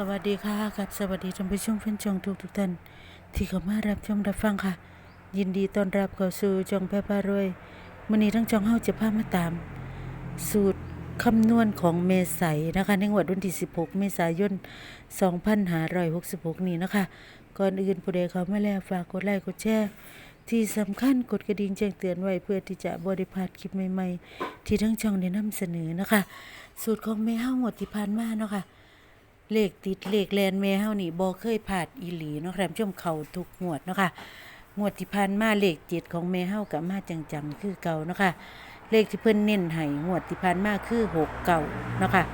สวัสดีค่ะครับสวัสดีท่านผู้ชมแฟนชองทุกทุกท่านที่เข้ามารับชมรับฟังค่ะ ยินดีต้อนรับเข้าสู่ช่องแพร่พารวยมื้อนี้ทั้งช่องเฮาจะพามาตาม สูตรคำนวณของเมษายนนะคะในวันที่ 16 เมษายน 2566 นี้นะคะ ก่อนอื่นผู้ใดเข้ามาแล้วฝากกดไลค์กดแชร์ที่สำคัญกดกระดิ่งแจ้งเตือนไว้เพื่อที่จะบริพลาดคลิปใหม่ๆ ที่ทั้งช่องได้นำเสนอนะคะ สูตรของแม่เฮาหมดที่ผ่านมาเนาะค่ะ เลขติดเลขแลนแม่เฮานี่บ่เคยพลาดอีหลีเนาะครับชมเข้าทุกงวดเนาะค่ะงวดที่ผ่านมาเลขเจ็ดของแม่เฮากับมาจังๆคือเก่าเนาะค่ะเลขที่เพิ่นเน้นให้งวดที่ผ่านมาคือ6เก่าเนาะค่ะ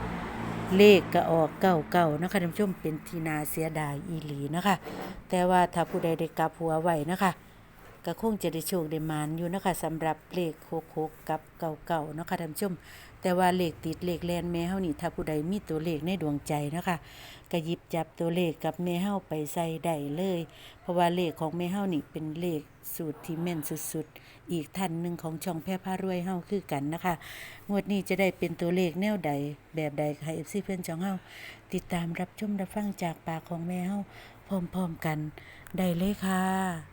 เลขก็ออกเก่าเก่านะคะท่านผู้ชมเป็นทีนาเสียดายอีหลีนะคะ แต่ว่าถ้าผู้ใดได้กลับหัวไหวนะคะก็คงจะได้โชคได้มานอยู่นะคะสำหรับเลขโคกๆกับเก่าๆเนาะคะท่านผู้ชม แต่ว่าเลขติดเลขแลนแม่เฮานี่ถ้าผู้ใดมีตัวเลขในดวงใจนะคะก็หยิบจับตัวเลขกับแม่เฮาไปใส่ได้เลย เพราะว่าเลขของแม่เฮานี่เป็นเลขสูตรที่แม่นสุดๆ อีกท่านหนึ่งของช่องแพร่พารวยเฮาคือกันนะคะ งวดนี้จะได้เป็นตัวเลขแนวใดแบบใดให้ FC เพื่อนช่องเฮาติดตามรับชมรับฟังจากปากของแม่เฮาพร้อมๆกันได้เลยค่ะ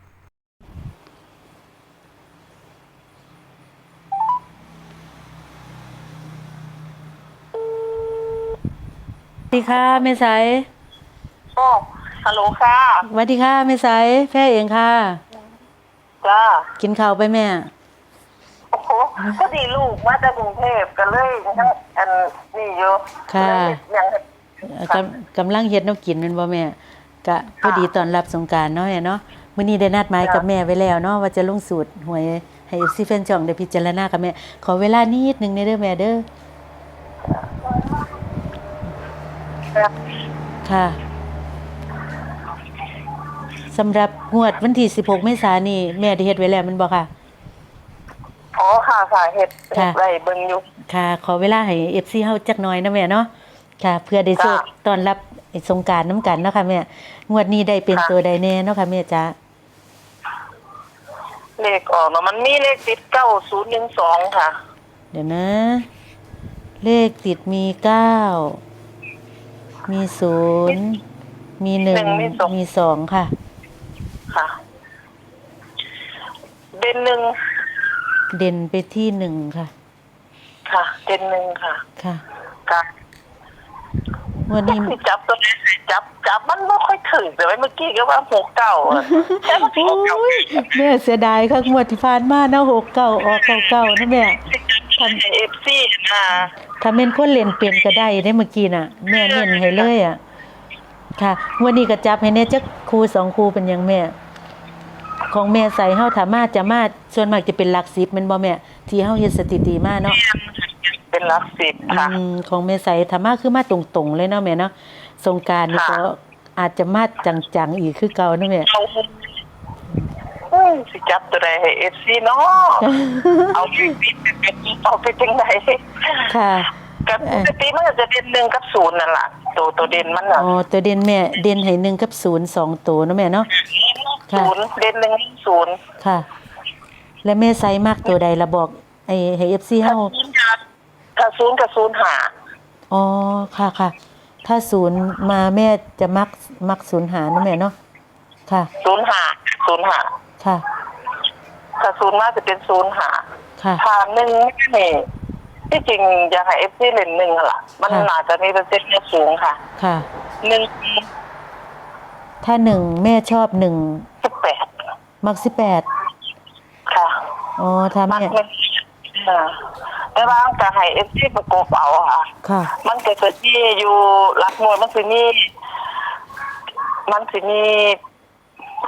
สวัสดีค่ะแม่สายโอ้ฮัลโหลค่ะสวัสดีค่ะแม่สายแพ้เองค่ะ จ้ากินข้าวไปแม่ โอ้โหก็ดีลูกมาจากกรุงเทพกันเลยทั้งอันนี่อยู่ค่ะ ยังเอ่อกำกำลังเฮ็ดแน้กินแมันบ่แม่กะพอดีตอนรับสงกรารเนาะแม่เนาะมื้อนี้ได้นัดหมายกับแม่ไว้แล้วเนาะว่าจะลงสูตรหวยให้ FC แฟนช่องได้พิจารณากับแม่ ขอเวลานิดนึงในเด้อแม่เด้อ ค่ะสำหรับงวดวันที่16เมษายนนี่แม่ได้เฮ็ดไว้แล้วแมันบ่ค่ะ อ๋อค่ะค่ะเห็ดค่ะเห็ดไรเบิ่งอยู่ ค่ะ ขอเวลาให้ FC เฮาจักหน่อยนะแม่เนาะค่ะ เพื่อได้โชคจ้ะ ต้อนรับไอ้สงกรารน้ำกันเนาะค่ะแม่งวดนี้ได้เป็นค่ะตัวใดแน่เนาะค่ะแม่จ้าเลขออกเนาะมันมีเลขติดเก้าศูนย์หนึ่งสองค่ะ เดี๋ยวนะ เลขติดมีเก้า มีศูนย์มีหนึ่งหนึ่งมีสอง มีสองค่ะ ค่ะ เด่นหนึ่งเด่นไปที่หนึ่งค่ะ ค่ะ เด่นหนึ่งค่ะค่ะค่ะวันนี้ ที่จับตัวนี้จับจับมันไม่ค่อยถึงแต่ว่าเมื่อกี้ก็ว่าหกเก้าอะใช่ไหมหกเก้าโอ้ยแม่เสียดายค่ะงวดที่ผ่านมานะหกเก้าออกเก้าเก้านะแม่ ทำเอฟซีนะ ถ้าเม่นคนเล่นเปลี่ยนก็ได้ได้เมื่อกี้น่ะ แม่เน้นให้เลยอะ ค่ะ วันนี้ก็จับให้แน่จักครูสองครูเป็นหยังแม่ ของแม่ใส่เฮาถามาจะมาส่วนมากจะเป็นหลักสิบแมันบ่แม่ ที่เฮาเฮ็ดสถิติมาเนาะเป็นหลักสิบค่ะอืมของแม่ใส่ถามาคือมาตรงๆเลยเนาะแม่เนาะสงกรารนี่ก็ค่ะอาจจะมาจังๆอีกคือเก่าเนาะแม่เอาอุ้ ยสิจับตัวใดให้เอฟซีเนาะเอาชีวิตเป็นเอาไปจังไหนค่ะกับปกติมันก็จะเด่นหนึ่งกับศูนย์นั่นแหละตัวตัวเด่นมันน่ะอ๋อตัวเด่นแม่เด่นให้หนึ่งกับศูนย์สองตัวเนาะแม่เนาะค่ะศูนย์เด่นหนึ่งศูนย์ค่ะ และแม่ใส่มากตัวใดละบอกไอ้ให้ FC ถ้าเฮาศูนย์กับถ้าศูนย์กับศูนย์หาอ๋อค่ะค่ะถ้าศูนย์มาแม่จะมักมักศูนย์หานะแม่เนาะค่ะศูนย์หาศูนย์หา ค่ะ ถ้าศูนย์มาจะเป็นศูนย์หาค่ะทางหนึ่งนี่ที่จริงอยากให้เอฟซีเล่นหนึ่งอะล่ะ มันค่ะ อาจจะมีเปอร์เซ็นต์สูงค่ะค่ะ หนึ่งถ้าหนึ่งแม่ชอบหนึ่งสิบแปดมักสิบแปดค่ะอ๋อถ้ามัแม่กมันอ่าแต่ว่าก็ให้เอฟซีประกบเอาค่ะ ค่ะ มันก็จะที่อยู่รักมวยมันสิมีมันสิมี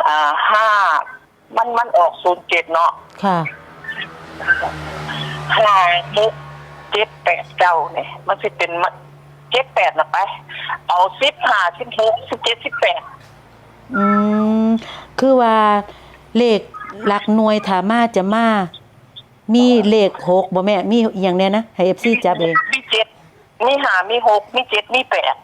อ่าห้า มันมันออกศูนย์เจ็ดเนาะค่ะ ห้าหกเจ็ดแปดเก้าเนี่ย มันสิเป็นมันเจ็ดแปดนะไป เอาสิบห้าสิบหกสิบเจ็ดสิบแปดอืม คือว่าเลขหลักหน่วยถามาจะมา มีเลขหกบ่แม่ มีอหย่างเนี้ยนะให้ FC จับเอง มีเจ็ดมีห้ามีหกมีเจ็ดมีแปด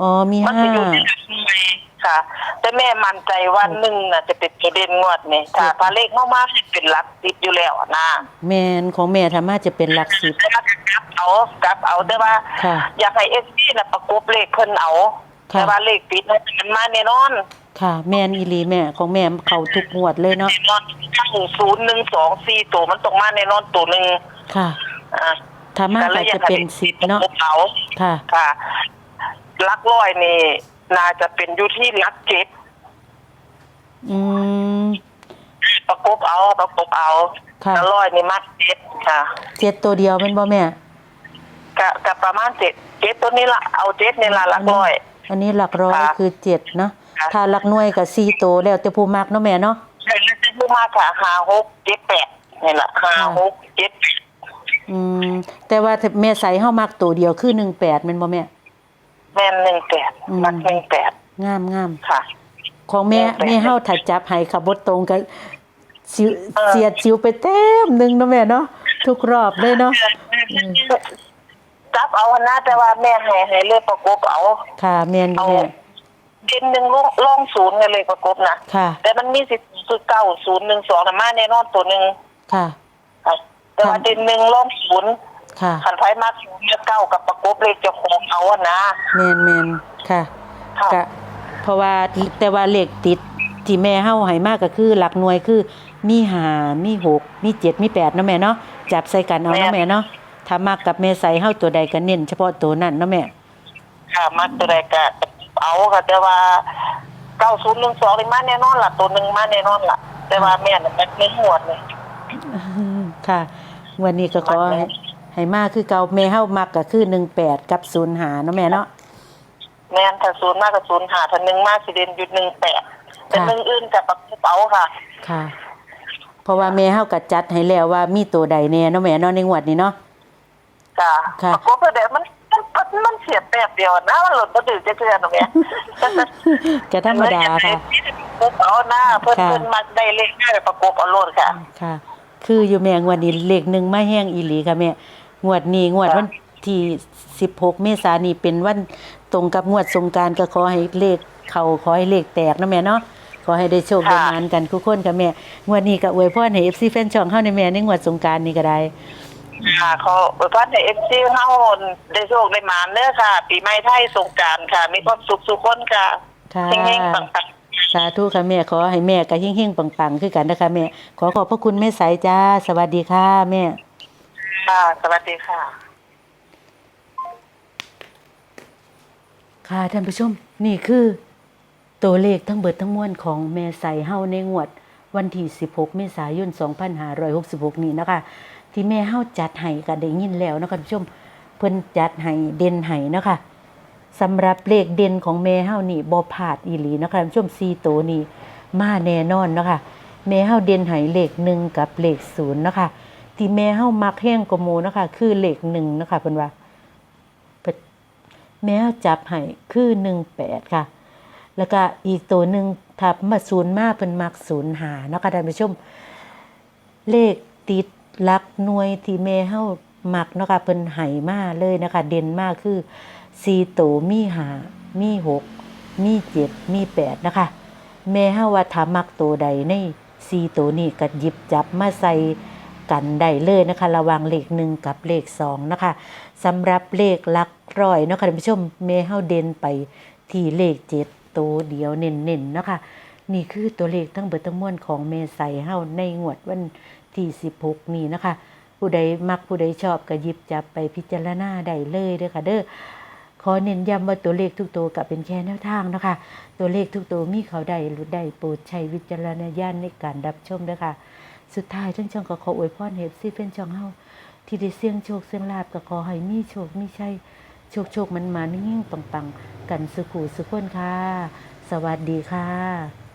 อ๋อ มีมันห้า จะอยู่ในหลักหน่วย ค่ะ แต่แม่มั่นใจว่าหนึ่งน่ะจะเป็นประเด็นงวดนี่ถ้าพาเลขมากๆจะเป็นหลักติดอยู่แล้วนะแม่นของแม่ถามาจะเป็นหลักสิบแต่ว่ากลับเอากลับเอาแต่ว่า ค่ะ อยากให้เอสพีน่ะประกบเลขเพิ่นเอา ค่ะ แต่ว่าเลขติดมันมาแน่นอนค่ะ แม่นอีหลีแม่ของแม่เข้าทุกงวดเลยเนาะแน่นอนทั้งศูนย์หนึ่งสองสี่ตัวมันตรงมาแน่นอนตัวหนึ่งค่ะอ่าถ้ามากก็จะเป็นสิบเนาะเขาค่ะ ค่ะ ลักร้อยนี่ น่าจะเป็นอยู่ที่ลักเจ็ดอืม ประกบเอาประกบเอาค่ะแล้วร้อยนี่มัดเจ็ดค่ะเจ็ดตัวเดียวเป็นบ่แม่ กะกะประมาณเจ็ดเจ็ดตัวนี้ละเอาเจ็ดนี่ละลักร้อย อันนี้หลักร้อยค่ะคือเจ็ดเนาะค่ะ ถ้าหลักหน่วยก็สี่ตัวแล้วแต่ผู้มักเนาะแม่เนาะ ใช่แล้วจะพูดมากค่ะห้าหกเจ็ดแปดนี่แหละห้าค่ะหกเจ็ดแปดอืม แต่ว่าถ้าแม่ใส่เฮามักตัวเดียวคือ18แม่นบ่แม่ แม่นหนึ่งแปดอืม มักหนึ่งแปดงามงามค่ะ ของแม่18แม่เฮาถ้าจับให้ขับบ่ตรงก็สิวเออ เสียดชิวไปเต็มหนึงเนาะแม่เนาะทุกรอบเลยเนาะจับเอาหน้าแต่ว่าแม่ให้ให้เลือกประกบเอา ค่ะแม่นอยู่เอา แม่เด่นหนึ่งล่องล่องศูนย์กันเลยประกบนะค่ะ แต่มันมีสิบจุดเก้าศูนย์หนึ่งสองนะมาแน่นอนตัวหนึ่งค่ะ ค่ะแต่ว่าเด่นหนึ่งล่องศูนย์ ค่ะขันไฟมากศูนย์เลือกเก้ากับประกบเลขเจะคงเอาอะนะแม่นแม่นค่ะค่ะก็เพราะว่าแต่ว่าเลขติดที่แม่เฮาให้มากก็คือ หลักหน่วยคือมีห้ามีหกมีเจ็ดมีแปดเนาะแม่เนาะจับใส่กันเอาเนาะแม่เนาะถ้ามากกับแม่ใส่เฮาตัวใดก็เน้นเฉพาะตัวนั้นเนาะแม่ค่ะมาตัวใดก็เอาค่ะแต่ว่าเก้าศูนย์หนึ่งสองนี่มาแน่นอนล่ะตัวหนึ่งมาแน่นอนล่ะ แต่ว่าแม่น่ะมันไม่หวดเลยค่ะ วันนี้ก็ขอ ให้ให้มากคือเก่าแม่เฮามักก็คือ18กับ05เนาะแม่เนาะแม่นถ้าศูนย์มากกับศูนย์หาถ้าหนึ่งมากสิเด่นอยู่หนึ่งแปดแต่ค่ะหนึ่งอื่นกับประกบเอาค่ะ ค่ะ เพราะว่าแม่เฮาก็จัดให้แล้วว่ามีตัวใดแน่เนาะแม่เนาะในงวดนี้เนาะค่ะค่ะประกบเดี๋ยวมันมันมันมันเสียแป๊บเดียวนะมันหล่นมาถึงจะเทือนตรงเนี้ยก็ธรรมดาค่ะประกบเอาหน้าเพิ่นค่ะเพิ่นมักได้เลขง่ายประกบเอาโลดค่ะ ค่ะ คืออยู่แม่งวดนี้เลขหนึ่งมาแห้งอีหลีค่ะแม่ งวดนี้งวดค่ะวันที่16เมษายนนี้เป็นวันตรงกับงวดสงกรารก็ขอให้เลขเข้าขอให้เลขแตกนะแม่เนาะขอให้ได้โชคได้งานกันทุกคนค่ะแม่งวดนี้ก็อวยพรให้ FC แฟนช่องเฮาในแม่ในงวดสงกรารนี้ก็ได้ค่ะเขาอวยพรให้เอฟซีเฮาได้โชคได้หมานเด้อค่ะ ปีใหม่ไทยสงกรานต์ค่ะ มีความสุขสุขคนค่ะค่ะเฮงๆปังสาธุค่ะแม่ขอให้แม่ก็เฮงๆปังๆคือกันนะคะแม่ขอขอบพระคุณแม่สายจ้า สวัสดีค่ะแม่ๆ ค่ะ สวัสดีค่ะ ค่ะท่านผู้ชม นี่คือตัวเลขทั้งเบิดทั้งมวลของแม่ใสเฮาในงวด วันที่ 16 เมษายน 2566 นี้นะคะ ที่แม่เฮาจัดให้ก็ได้ยินแล้วนะคะท่านผู้ชม เพิ่นจัดให้เด่นให้นะคะสำหรับเลขเด่นของแม่เฮานี่บ่พลาดอีหลีนะคะท่านผู้ชม4ตัวนี้มาแน่นอนนะคะแม่เฮาเด่นให้เลข1กับเลข0นะคะ ที่แม่เฮามักแห้งกว่าหมูนะคะ คือเลข1นะคะเพิ่นว่าแมวจับให้คือหนึ่งแปดค่ะ แล้วก็อีกตัวหนึ่งทับมาศูนย์มาเป็นมักศูนย์หานะคะท่านผู้ชม เลขติดลักหน่วยที่แม่เฮามักนะคะเพิ่นให้มาเลยนะคะ เด่นมากคือสี่ตัวมีหามีหกมีเจ็ดมีแปดนะคะ แม่เฮาว่าถ้ามักตัวใดในสี่ตัวนี้ก็หยิบจับมาใส่ กันได้เลยนะคะ ระว่างเลขหนึ่งกับเลขสองนะคะสำหรับเลขลักร้อยนะคะท่านผู้ชมแม่เฮาเด่นไปที่เลขเจ็ดตัวเดียวเน้นๆนะคะ นี่คือตัวเลขทั้งเบิดทั้งมวลของเมษายเฮาในงวดวันที่16 นี้นะคะ ผู้ใดมักผู้ใดชอบก็หยิบจับไปพิจารณาได้เลยเด้อค่ะเด้อขอเน้นย้ำว่าตัวเลขทุกตัวกับเป็นแค่แนวทางนะคะ ตัวเลขทุกตัวมีเขาได้หรือได้โปรดใช้วิจารณญาณในการรับชมเด้อค่ะ สุดท้ายทั้งช่องก็ขออวยพรเฮฟซี่เฟนชองเฮาที่ได้เสี่ยงโชคเสี่ยงลาบก็ขอให้มีโชคมีชัยโชคโชคมันมานิ่งๆปังๆ กันสุขุสุขคนค่ะ สวัสดีค่ะ